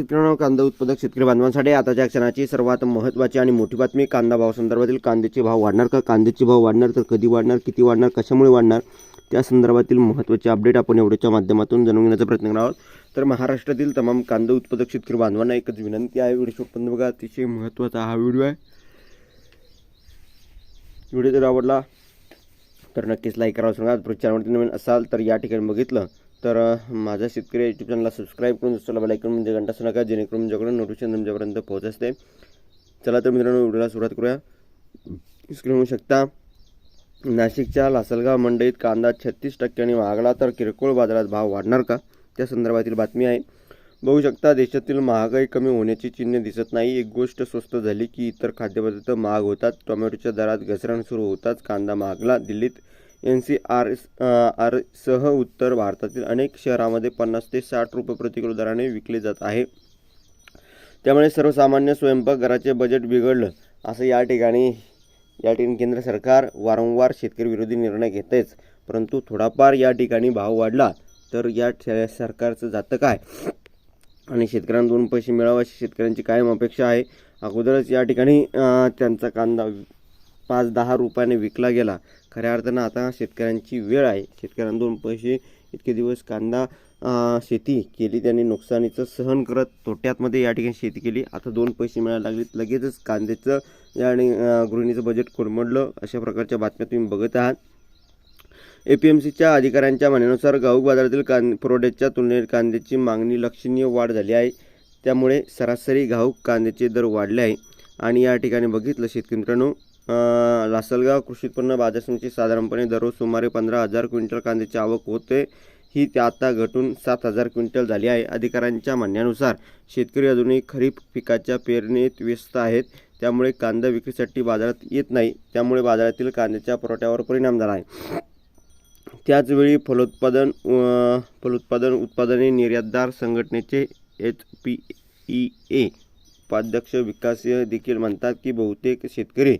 शेतकऱ्यांना कांदा उत्पादक शेतकरी बांधवांसाठी आताच्या क्षणाची सर्वात महत्त्वाची आणि मोठी बातमी कांदा भाव संदर्भातील कांद्याचे भाव वाढणार का? कांद्याचे भाव वाढणार तर कधी वाढणार किती वाढणार कशामुळे वाढणार? त्या संदर्भातील महत्त्वाचे अपडेट आपण एवढ्याच्या माध्यमातून जाणून घेण्याचा प्रयत्न करणार आहोत. तर महाराष्ट्रातील तमाम कांदा उत्पादक शेतकरी बांधवांना एकच विनंती आहे व्हिडिओ पण बघा अतिशय महत्त्वाचा हा व्हिडिओ आहे. व्हिडिओ जर आवडला तर नक्कीच लाईक करावं सांगा प्रचार चॅनलवरती नवीन असाल तर या ठिकाणी बघितलं तर माझा शेतकरी यूट्यूब चॅनलला सबस्क्राईब करून दुसऱ्याला बेलायकन म्हणजे घंटा असं नका जेणेकरून तुमच्याकडून नोटिफिकेशन तुमच्यापर्यंत पोहोच असते. चला तर मित्रांनो व्हिडिओला सुरुवात करूया. स्क्रीन होऊ शकता नाशिकच्या लासलगाव मंडईत कांदा छत्तीस टक्क्यांनी महागला तर किरकोळ बाजारात भाव वाढणार का? त्या संदर्भातील बातमी आहे. बघू शकता देशातील महागाई कमी होण्याची चिन्हे दिसत नाही. एक गोष्ट स्वस्त झाली की इतर खाद्यपदार्थ महाग होतात टोमॅटोच्या दरात घसरण सुरू होताच कांदा महागला. दिल्लीत एन सी आर आर सह उत्तर भारतातील अनेक शहरामध्ये पन्नास ते साठ रुपये प्रति किलो दराने विकले जात आहे. त्यामुळे सर्वसामान्य स्वयंपाकघराचे बजेट बिघडलं असं या ठिकाणी या ठिकाणी केंद्र सरकार वारंवार शेतकरी विरोधी निर्णय घेतेच परंतु थोडाफार या ठिकाणी भाव वाढला तर या सरकारचं जातं काय? आणि शेतकऱ्यांना दोन पैसे मिळावे अशी शेतकऱ्यांची कायम अपेक्षा आहे. अगोदरच या ठिकाणी त्यांचा कांदा पाच दहा रुपयाने विकला गेला. खऱ्या अर्थानं आता शेतकऱ्यांची वेळ आहे. शेतकऱ्यांना दोन पैसे इतके दिवस कांदा शेती केली त्यांनी नुकसानीचं सहन करत तोट्यातमध्ये या ठिकाणी शेती केली. आता दोन पैसे मिळायला लागलेत लगेचच कांद्याचं या आणि गृहिणीचं बजेट कोलमडलं. अशा प्रकारच्या बातम्या तुम्ही बघत आहात. ए पी एम सीच्या अधिकाऱ्यांच्या म्हणण्यानुसार घाऊक बाजारातील कां पुरवठ्याच्या तुलनेत कांद्याची मागणी लक्षणीय वाढ झाली आहे. त्यामुळे सरासरी घाऊक कांद्याचे दर वाढले आहे. आणि या ठिकाणी बघितलं शेतकरी मित्रांनो लासलगाव कृषी उत्पन्न बाजार समिती साधारणपणे दररोज सुमारे पंधरा हजार क्विंटल कांद्याची आवक होते. ही त्या आता घटून सात हजार क्विंटल झाली आहे. अधिकाऱ्यांच्या म्हणण्यानुसार शेतकरी अजूनही खरीप पिकाच्या पेरणीत व्यस्त आहेत. त्यामुळे कांदा विक्रीसाठी बाजारात येत नाही. त्यामुळे बाजारातील कांद्याच्या पुरवठ्यावर परिणाम झाला आहे. त्याचवेळी फलोत्पादन फलोत्पादन उत्पादने निर्यातदार संघटनेचे एच पी ई ए उपाध्यक्ष विकास देखील म्हणतात की बहुतेक शेतकरी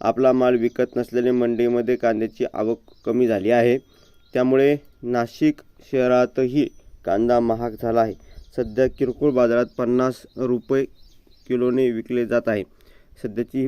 आपला माल विकत नसल्याने मंडईमध्ये कांद्याची आवक कमी झाली आहे. त्यामुळे नाशिक शहरातही कांदा महाग झाला आहे. सध्या किरकोळ बाजारात पन्नास रुपये किलोने विकले जात आहे. सध्याची ही